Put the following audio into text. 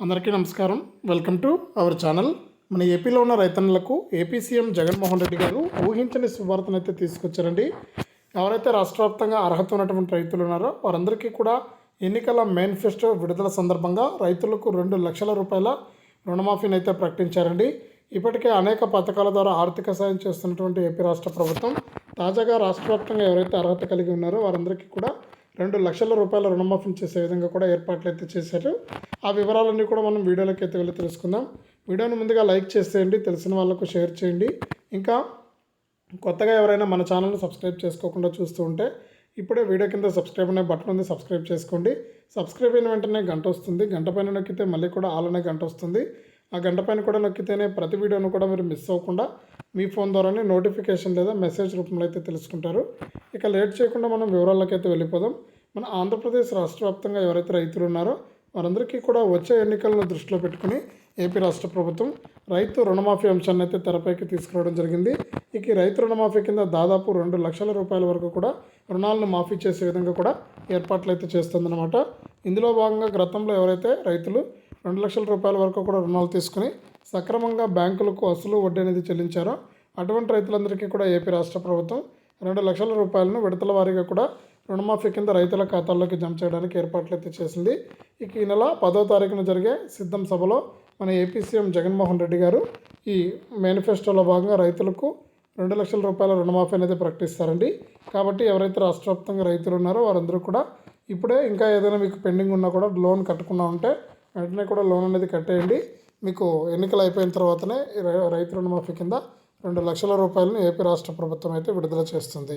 అందరికీ నమస్కారం. Welcome to our channel. మన ఏపీలో ఉన్న రైతన్నులకు ఏపీ సీఎం జగన్మోహన్ రెడ్డి గారు ఊహించని శుభార్తను అయితే తీసుకొచ్చారండి. ఎవరైతే రాష్ట్ర వ్యాప్తంగా అర్హత ఉన్నటువంటి రైతులు ఉన్నారో వారందరికీ కూడా ఎన్నికల మేనిఫెస్టో విడుదల సందర్భంగా రైతులకు రెండు లక్షల రూపాయల రుణమాఫీని అయితే ప్రకటించారండి. ఇప్పటికే అనేక పథకాల ద్వారా ఆర్థిక సాయం చేస్తున్నటువంటి ఏపీ రాష్ట్ర ప్రభుత్వం తాజాగా రాష్ట్ర వ్యాప్తంగా ఎవరైతే అర్హత కలిగి ఉన్నారో వారందరికీ కూడా రెండు లక్షల రూపాయల రుణమాఫీని చేసే విధంగా కూడా ఏర్పాట్లు అయితే చేశారు. ఆ వివరాలన్నీ కూడా మనం వీడియోలోకి అయితే వెళ్ళి తెలుసుకుందాం. వీడియోని ముందుగా లైక్ చేసేయండి తెలిసిన వాళ్ళకు షేర్ చేయండి. ఇంకా కొత్తగా ఎవరైనా మన ఛానల్ని సబ్స్క్రైబ్ చేసుకోకుండా చూస్తూ ఉంటే ఇప్పుడే వీడియో కింద సబ్స్క్రైబ్ అనే బటన్ ఉంది సబ్స్క్రైబ్ చేసుకోండి. సబ్స్క్రైబ్ అయిన వెంటనే గంట వస్తుంది. గంట పైన నొక్కితే మళ్ళీ కూడా ఆల్ అనే గంట వస్తుంది. ఆ గంట పైన కూడా నొక్కితేనే ప్రతి వీడియోను కూడా మీరు మిస్ అవ్వకుండా మీ ఫోన్ ద్వారానే నోటిఫికేషన్ లేదా మెసేజ్ రూపంలో అయితే తెలుసుకుంటారు. ఇక లేట్ చేయకుండా మనం వివరాల్లోకి అయితే వెళ్ళిపోదాం. మన ఆంధ్రప్రదేశ్ రాష్ట్ర వ్యాప్తంగా ఎవరైతే రైతులు ఉన్నారో వారందరికీ కూడా వచ్చే ఎన్నికలను దృష్టిలో పెట్టుకుని ఏపీ రాష్ట్ర ప్రభుత్వం రైతు రుణమాఫీ అంశాన్ని అయితే తెరపైకి తీసుకురావడం జరిగింది. ఇక రైతు రుణమాఫీ కింద దాదాపు రెండు లక్షల రూపాయల వరకు కూడా రుణాలను మాఫీ చేసే విధంగా కూడా ఏర్పాట్లు అయితే చేస్తుందన్నమాట. ఇందులో భాగంగా గతంలో ఎవరైతే రైతులు రెండు లక్షల రూపాయల వరకు కూడా రుణాలు తీసుకుని సక్రమంగా బ్యాంకులకు అసలు వడ్డీ అనేది చెల్లించారో అటువంటి రైతులందరికీ కూడా ఏపీ రాష్ట్ర ప్రభుత్వం రెండు లక్షల రూపాయలను విడతల వారీగా కూడా రుణమాఫీ కింద రైతుల ఖాతాల్లోకి జమ చేయడానికి ఏర్పాట్లు అయితే చేసింది. ఇక ఈ నెల పదో తారీఖున జరిగే సిద్ధం సభలో మన ఏపీ సీఎం జగన్మోహన్ రెడ్డి గారు ఈ మేనిఫెస్టోలో భాగంగా రైతులకు రెండు లక్షల రూపాయల రుణమాఫీ అనేది ప్రకటిస్తారండి. కాబట్టి ఎవరైతే రాష్ట్ర వ్యాప్తంగా రైతులు ఉన్నారో వారందరూ కూడా ఇప్పుడే ఇంకా ఏదైనా మీకు పెండింగ్ ఉన్నా కూడా లోన్ కట్టకుండా ఉంటే వెంటనే కూడా లోన్ అనేది కట్టేయండి. మీకు ఎన్నికలు అయిపోయిన తర్వాతనే రైతు రుణమాఫీ కింద రెండు లక్షల రూపాయలను ఏపీ రాష్ట్ర ప్రభుత్వం అయితే విడుదల చేస్తుంది.